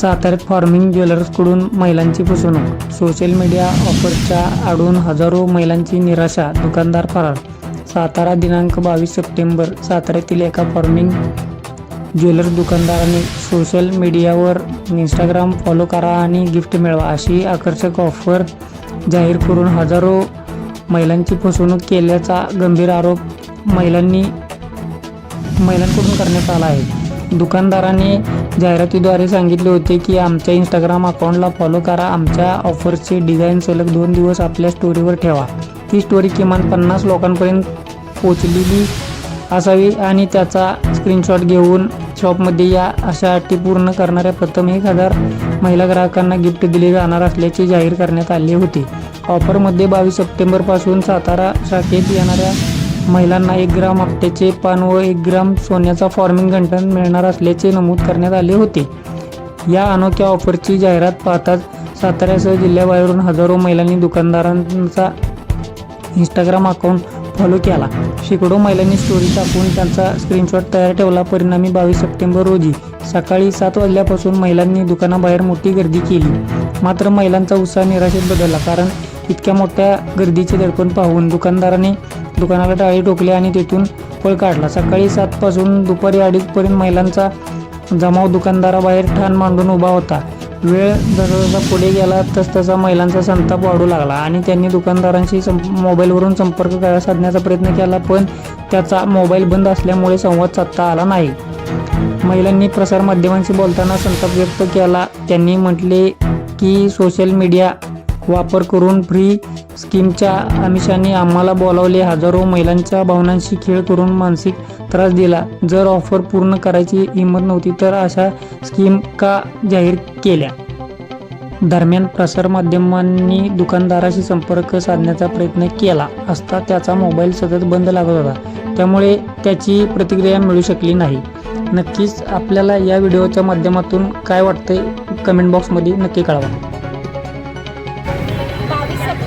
साताऱ्यात फार्मिंग ज्वेलर्सकडून महिलांची फसवणूक. सोशल मीडिया ऑफरच्या आडून हजारो महिलांची निराशा दुकानदार फरार. सातारा दिनांक बावीस सप्टेंबर साताऱ्यातील एका फार्मिंग ज्वेलर्स दुकानदाराने सोशल मीडियावर इंस्टाग्राम फॉलो करा आणि गिफ्ट मिळवा अशी आकर्षक ऑफर जाहीर करून हजारो महिलांची फसवणूक केल्याचा गंभीर आरोप महिलांनी महिलांकडून करण्यात आला आहे. दुकानदाराने जाहिरातीद्वारे सांगितले होते की आमच्या इंस्टाग्राम अकाउंटला फॉलो करा. आमच्या ऑफर्सचे डिझाईन सलग दोन दिवस आपल्या स्टोरीवर ठेवा. ती स्टोरी किमान पन्नास लोकांपर्यंत पोचलेली असावी आणि त्याचा स्क्रीनशॉट घेऊन शॉपमध्ये या अशा अटी पूर्ण करणाऱ्या प्रथम एक हजार महिला ग्राहकांना गिफ्ट दिले जाणार असल्याचे जाहीर करण्यात आले होते. ऑफरमध्ये बावीस सप्टेंबरपासून सातारा शाखेत येणाऱ्या महिलांना एक ग्राम आपट्याचे पान व एक ग्राम सोन्याचा फॉर्मिंग घंटन मिळणार असल्याचे नमूद करण्यात आले होते. या अनोख्या ऑफरची जाहिरात पाहताच साताऱ्यासह जिल्ह्याबाहेरून हजारो महिलांनी दुकानदारांचा इंस्टाग्राम अकाउंट फॉलो केला. शेकडो महिलांनी स्टोरी टाकून त्यांचा स्क्रीनशॉट तयार ठेवला. परिणामी बावीस सप्टेंबर रोजी सकाळी सात वाजल्यापासून महिलांनी दुकानाबाहेर मोठी गर्दी केली. मात्र महिलांचा उत्साह निराशेत बदलला कारण इतक्या मोठ्या गर्दीचे दडपण पाहून दुकानदाराने दुकानाला टाळी ठोकली आणि तिथून पळ काढला. सकाळी सातपासून दुपारी अडीचपर्यंत महिलांचा जमाव दुकानदाराबाहेर ठाण मांडून उभा होता. वेळ जसजसा पुढे गेला तसतसा महिलांचा संताप वाढू लागला आणि त्यांनी दुकानदारांशी सं मोबाईलवरून संपर्क करा साधण्याचा प्रयत्न केला पण त्याचा मोबाईल बंद असल्यामुळे संवाद साधता आला नाही. महिलांनी प्रसारमाध्यमांशी बोलताना संताप व्यक्त केला. त्यांनी म्हटले की सोशल मीडिया वापर करून फ्री स्कीमच्या आमिषाने आम्हाला बोलावले. हजारो महिलांच्या भावनांशी खेळ करून मानसिक त्रास दिला. जर ऑफर पूर्ण करायची हिंमत नव्हती तर अशा स्कीम का जाहीर केल्या? दरम्यान प्रसारमाध्यमांनी दुकानदाराशी संपर्क साधण्याचा प्रयत्न केला असता त्याचा मोबाईल सतत बंद लागत होता. त्यामुळे त्याची प्रतिक्रिया मिळू शकली नाही. नक्कीच आपल्याला या व्हिडिओच्या माध्यमातून काय वाटतंय? कमेंट बॉक्समध्ये नक्की कळवा.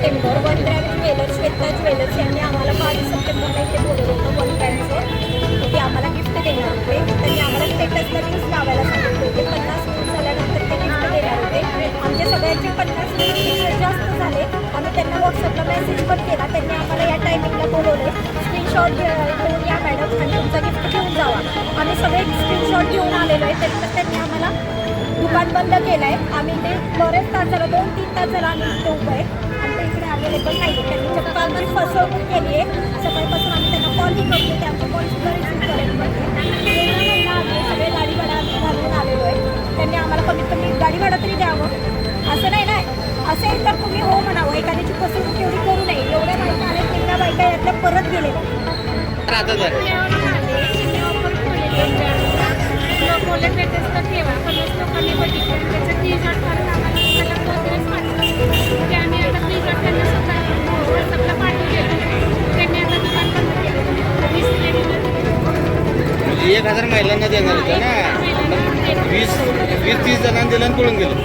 September one gram jewellers Shweta jewellers यांनी आम्हाला बावीस सप्टेंबरला इथे बोलवलं होतं वन ग्रॅमचं ते आम्हाला गिफ्ट देणार होते. त्यांनी आम्हाला स्टेटसला न्यूज लावायला सांगितले होते. पन्नास व्ह्यूज झाल्यानंतर ते गिफ्ट देणार होते. आमच्या सगळ्यांचे पन्नास व्ह्यूजपेक्षा जास्त झाले. आम्ही त्यांना व्हॉट्सअपला मेसेज पण केला. त्यांनी आम्हाला या टायमिंगला बोलवले. स्क्रीनशॉट घेऊन या मॅडम आणि तुमचा गिफ्ट घेऊन जावा. आम्ही सगळे स्क्रीनशॉट घेऊन आलेलो आहे. त्यानंतर त्यांनी आम्हाला दुकान बंद केलं आहे आम्ही ते बरेच तास झालं दोन तीन तास झालं आम्ही इथे उभं आहे. अवेलेबल नाही त्यांनी चप्पल पण फसवणूक केली आहे सकाळपासून आम्ही त्यांना कॉलही करतो ते आमचा कॉलसुद्धा रिसिव्ह करत नाही आम्ही सगळे गाडी भाडा आम्ही घालून आलेलो आहे. त्यांनी आम्हाला कमीत कमी गाडी भाडा तरी द्यावं. असं नाही ना. असेल तर तुम्ही हो म्हणावं. एखाद्याची फसवणूक एवढी करू नये. एवढ्या बायका आल्या तेवढ्या बायका यातल्या परत गेले. ठेवा. पण लोकांनी बघितलं. त्याचं टी शर्ट एक हजार महिलांना देणार होतं ना. वीस वीस तीस जणांना दिलं आणि पळून गेलं.